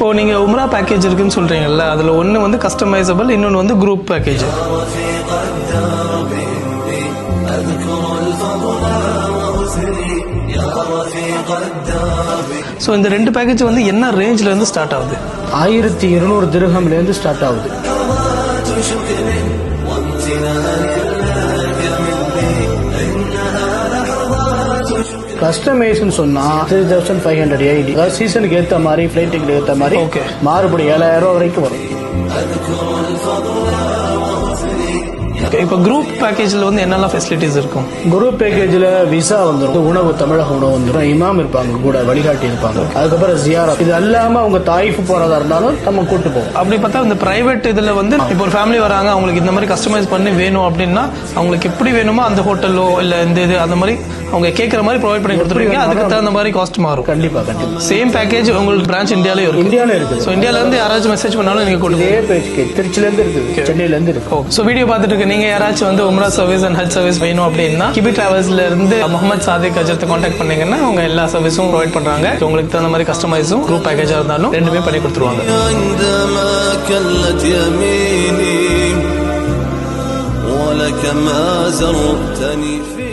இப்போ நீங்க உம்ரா பேக்கேஜ் இருக்குன்னு சொல்றீங்கல்ல அதுல ஒன்னு வந்து கஸ்டமைசபிள் இன்னொன்னு வந்து குரூப் பேக்கேஜ் ஸோ இந்த ரெண்டு பேக்கேஜ் வந்து என்ன ரேஞ்சிலேருந்து ஸ்டார்ட் ஆகுது? ஆயிரத்தி இருநூறு திருகம்லேருந்து ஸ்டார்ட் ஆகுது. கஸ்டமைஸ்னு சொன்னா three thousand five hundred eighty அதாவது சீசனுக்கு ஏற்ற மாதிரி ஃபிளைட் டிக்கெட் ஏற்ற மாதிரி Okay. மாறுபடி ஏழாயிரம் ரூபா வரைக்கும் வரும். இப்போ குரூப் பேக்கேஜ்ல வந்து என்னெல்லாம் ஃபெசிலிட்டிஸ் இருக்கும்? குரூப் பேக்கேஜ்ல விசா வந்துடும் உணவு தமிழக உணவு வந்துடும் இமாம் இருப்பாங்க கூட வழிகாட்டி இருப்பாங்க. அதுக்கப்புறம் ஜியாரா இது அல்லாம அவங்க தாய்ஃபு போறதா இருந்தாலும் நம்ம கூட்டு போவோம். அப்படி பார்த்தா இந்த பிரைவேட் இதுல வந்து இப்போ ஒரு ஃபேமிலி வராங்க அவங்களுக்கு இந்த மாதிரி கஸ்டமைஸ் பண்ணி வேணும் அப்படின்னா அவங்களுக்கு எப்படி வேணுமோ அந்த ஹோட்டலோ இல்ல இந்த இது அந்த மாதிரி அவங்க கேட்குற மாதிரி ப்ரொவைட் பண்ணி கொடுத்துருவீங்க அதுக்கு தகுந்த மாதிரி காஸ்ட் மாறும் கண்டிப்பா கண்டிப்பா சேம் பேக்கேஜ் உங்களுக்கு பிரான்ச் இந்தியாலே இருக்கும் இந்தியாவில இருக்குது ஸோ இந்தியால இருந்து யாராச்சும் மெசேஜ் பண்ணாலும் நீங்க கொடுங்க இதே பேஜ்க்கு திருச்சில இருந்து இருக்குது சென்னையில இருந்து இருக்கு ஸோ வீடியோ பார்த்துட்டு இருக்க நீங்க யாராச்சும் வந்து உம்ரா சர்வீஸ் அண்ட் ஹஜ் சர்வீஸ் வேணும் அப்படின்னா கிபி டிராவல்ஸ்ல இருந்து முகமது சாதிக் அஜரத்தை காண்டாக்ட் பண்ணீங்கன்னா அவங்க எல்லா சர்வீஸும் ப்ரொவைட் பண்றாங்க So, உங்களுக்கு தகுந்த மாதிரி கஸ்டமைஸும் குரூப் பேக்கேஜா இருந்தாலும் ரெண்டுமே பண்ணி கொடுத்துருவாங்க عندما كلت يميني ولك ما زرتني في